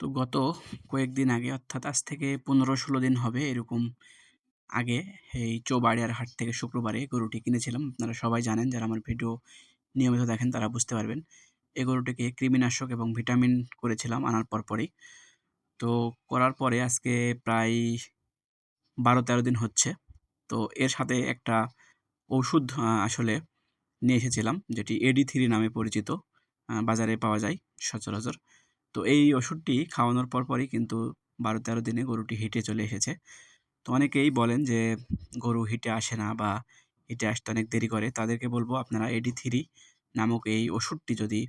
তো গত কয়েকদিন আগে, অর্থাৎ আজ থেকে পনেরো ষোলো দিন হবে এরকম আগে, এই চৌবাড়িয়ার হাট থেকে শুক্রবারে গরুটি কিনেছিলাম। আপনারা সবাই জানেন, যারা আমার ভিডিও নিয়মিত দেখেন তারা বুঝতে পারবেন। এই গরুটিকে কৃমিনাশক এবং ভিটামিন করেছিলাম আনার পর পরেই তো করার পরে আজকে প্রায় বারো তেরো দিন হচ্ছে। তো এর সাথে একটা ওষুধ আসলে নিয়ে এসেছিলাম, যেটি এডি থ্রি নামে পরিচিত বাজারে পাওয়া যায় সচরাচর। তো এই ওষুধটি খাওয়ানোর পর পরই কিন্তু বারো তেরো দিনে গরুটি হিটে চলে এসেছে। তো অনেকেই বলেন যে, গরু হিটে আসে না বা হিটে আসতে অনেক দেরি করে। তাদেরকে বলব আপনারা এডি থ্রি নামক এই ওষুধটি যদি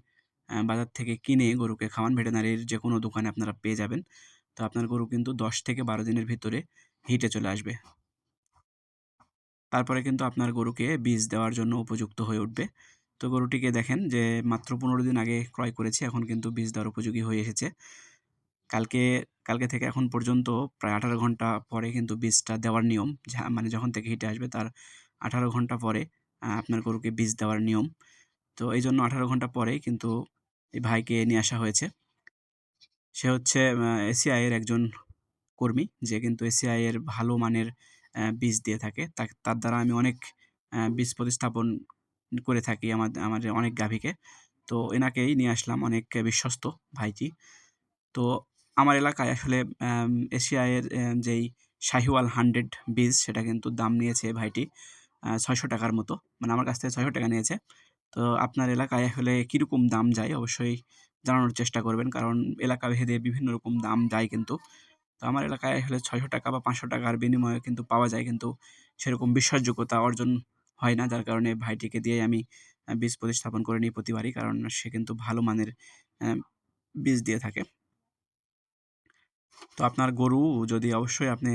বাজার থেকে কিনে গরুকে খাওয়ান, ভেটেনারির যে কোনো দোকানে আপনারা পেয়ে যাবেন। তো আপনার গরু কিন্তু দশ থেকে বারো দিনের ভিতরে হিটে চলে আসবে। তারপরে কিন্তু আপনার গরুকে বীজ দেওয়ার জন্য উপযুক্ত হয়ে উঠবে। তো গরুটিকে দেখেন যে মাত্র পনেরো দিন আগে ক্রয় করেছি, এখন কিন্তু বীজ দেওয়ার উপযোগী হয়ে এসেছে। কালকে কালকে থেকে এখন পর্যন্ত প্রায় আঠারো ঘণ্টা পরে কিন্তু বীজটা দেওয়ার নিয়ম মানে যখন থেকে হিটে আসবে তার আঠারো ঘণ্টা পরে আপনার গরুকে বীজ দেওয়ার নিয়ম। তো এই জন্য আঠারো ঘণ্টা পরেই কিন্তু এই ভাইকে নিয়ে আসা হয়েছে। সে হচ্ছে এসিআই এর একজন কর্মী, যে কিন্তু এসিআই এর ভালো মানের বীজ দিয়ে থাকে। তার দ্বারা আমি অনেক বীজ প্রতিস্থাপন করে থাকি আমার আমার অনেক গাভীকে। তো এনাকেই নিয়ে আসলাম অনেক বিশ্বস্ত ভাইটি। তো আমার এলাকায় আসলে এশিয়ায়ের যেই শাহিওয়াল হান্ড্রেড বীজ, সেটা কিন্তু দাম নিয়েছে ভাইটি ছয়শো টাকার মতো। মানে আমার কাছ থেকে ছয়শো টাকা নিয়েছে। তো আপনার এলাকায় আসলে কীরকম দাম যায় অবশ্যই জানানোর চেষ্টা করবেন, কারণ এলাকা ভেদে বিভিন্ন রকম দাম যায় কিন্তু। তো আমার এলাকায় আসলে ছয়শো টাকা বা পাঁচশো টাকার বিনিময়ে কিন্তু পাওয়া যায় কিন্তু সেরকম বিশ্বাসযোগ্যতা অর্জন হয় না। যার কারণে ভাইটিকে দিয়ে আমি বীজ প্রতিস্থাপন করে নিই প্রতিবারই। কারণ সে কিন্তু ভালো মানের বীজ দিয়ে থাকে। তো আপনার গরু যদি অবশ্যই আপনি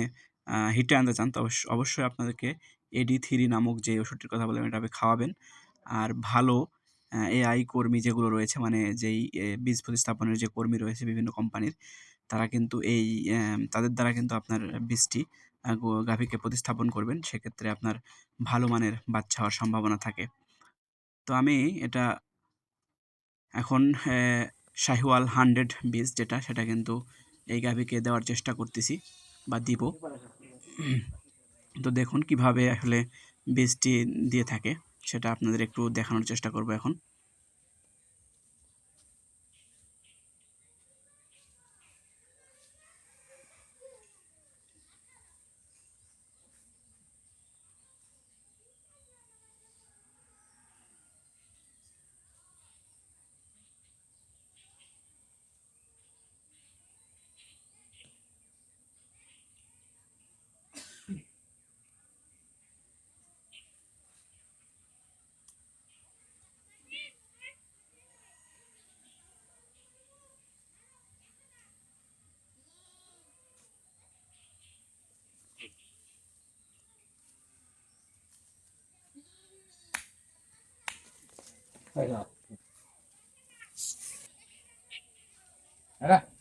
হিটে আনতে চান, তো অবশ্য- অবশ্যই আপনাদেরকে এডি থ্রি নামক যে ওষুধটির কথা বললাম এটা খাওয়াবেন। আর ভালো এআই কর্মী যেগুলো রয়েছে মানে যেই বীজ প্রতিস্থাপনের যে কর্মী রয়েছে বিভিন্ন কোম্পানির, তারা কিন্তু এই তাদের দ্বারা কিন্তু আপনার বীজটি গাভীকে প্রতিস্থাপন করবেন, সেক্ষেত্রে আপনার ভালো মানের বাচ্চা হওয়ার সম্ভাবনা থাকে। তো আমি এটা এখন শাহিওয়াল হান্ড্রেড বীজ যেটা, সেটা কিন্তু এই গাভীকে দেওয়ার চেষ্টা করতেছি বা দিব। তো দেখুন কীভাবে আসলে বীজটি দিয়ে থাকে, সেটা আপনাদের একটু দেখানোর চেষ্টা করব এখন। 看一，来来。